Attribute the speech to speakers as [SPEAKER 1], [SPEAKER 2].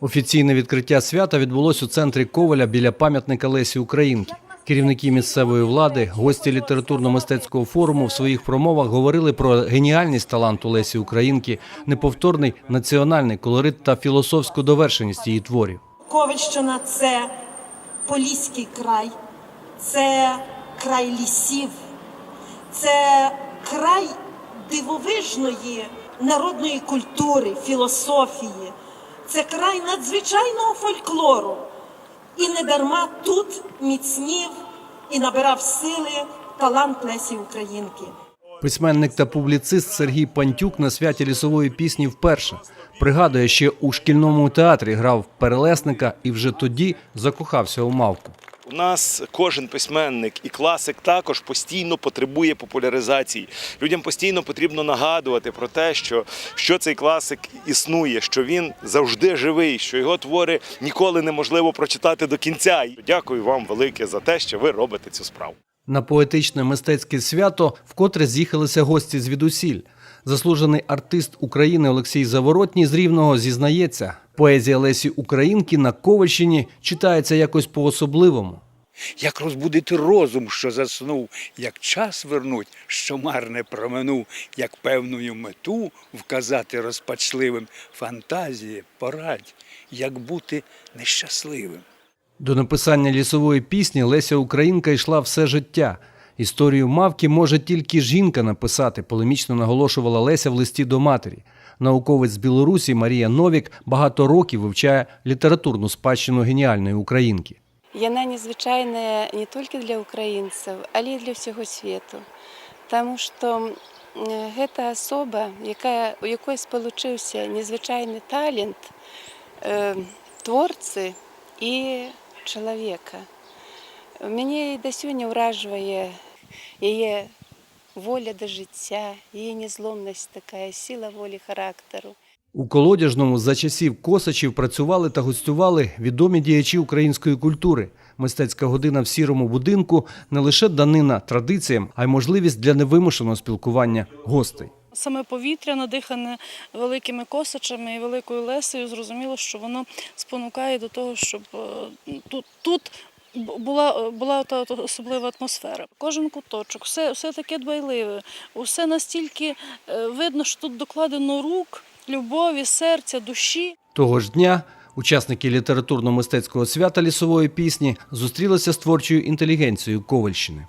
[SPEAKER 1] Офіційне відкриття свята відбулось у центрі Коваля біля пам'ятника Лесі Українки. Керівники місцевої влади, гості літературно-мистецького форуму в своїх промовах говорили про геніальність таланту Лесі Українки, неповторний національний колорит та філософську довершеність її творів.
[SPEAKER 2] Ковальщина це Поліський край, це край лісів, це край дивовижної народної культури, філософії, це край надзвичайного фольклору. І не дарма тут міцнів і набирав сили талант Лесі Українки.
[SPEAKER 1] Письменник та публіцист Сергій Пантюк на святі лісової пісні вперше пригадує, ще у шкільному театрі грав перелесника і вже тоді закохався у мавку.
[SPEAKER 3] Нас кожен письменник і класик також постійно потребує популяризації. Людям постійно потрібно нагадувати про те, що, що цей класик існує, що він завжди живий, що його твори ніколи неможливо прочитати до кінця. Дякую вам велике за те, що ви робите цю справу.
[SPEAKER 1] На поетичне мистецьке свято вкотре з'їхалися гості звідусіль. Заслужений артист України Олексій Заворотній з Рівного зізнається, поезія Лесі Українки на Ковальщині читається якось по-особливому.
[SPEAKER 4] як розбудити розум, що заснув, як час вернуть, що марне проминув, як певною мету вказати розпачливим фантазії, порадь, як бути нещасливим.
[SPEAKER 1] До написання лісової пісні Леся Українка йшла все життя. Історію мавки може тільки жінка написати, полемічно наголошувала Леся в листі до матері. Науковець з Білорусі Марія Новік багато років вивчає літературну спадщину геніальної українки.
[SPEAKER 5] Яна незвичайная не толькі для украінцаў, але і для ўсяго свету. Таму што м, гэта асоба, якая, у якой спалучыўся незвычайны талент э, творцы і чалавека. Мяне і да сёння ўражвае яе воля да жыцця, яе незломнасць такая сіла волі характару.
[SPEAKER 1] У колодяжному за часів косачів працювали та гостювали відомі діячі української культури. Мистецька година в сірому будинку не лише данина традиціям, а й можливість для невимушеного спілкування гостей.
[SPEAKER 6] Саме повітря, надихане великими косачами і великою лесею, зрозуміло, що воно спонукає до того, щоб е, тут, тут бу- була, була та та особлива атмосфера. Кожен куточок, все, все таке дбайливе, усе настільки е, видно, що тут докладено рук, любові, серця, душі.
[SPEAKER 1] Того ж дня учасники літературно-мистецького свята лісової пісні зустрілися з творчою інтелігенцією Ковальщини.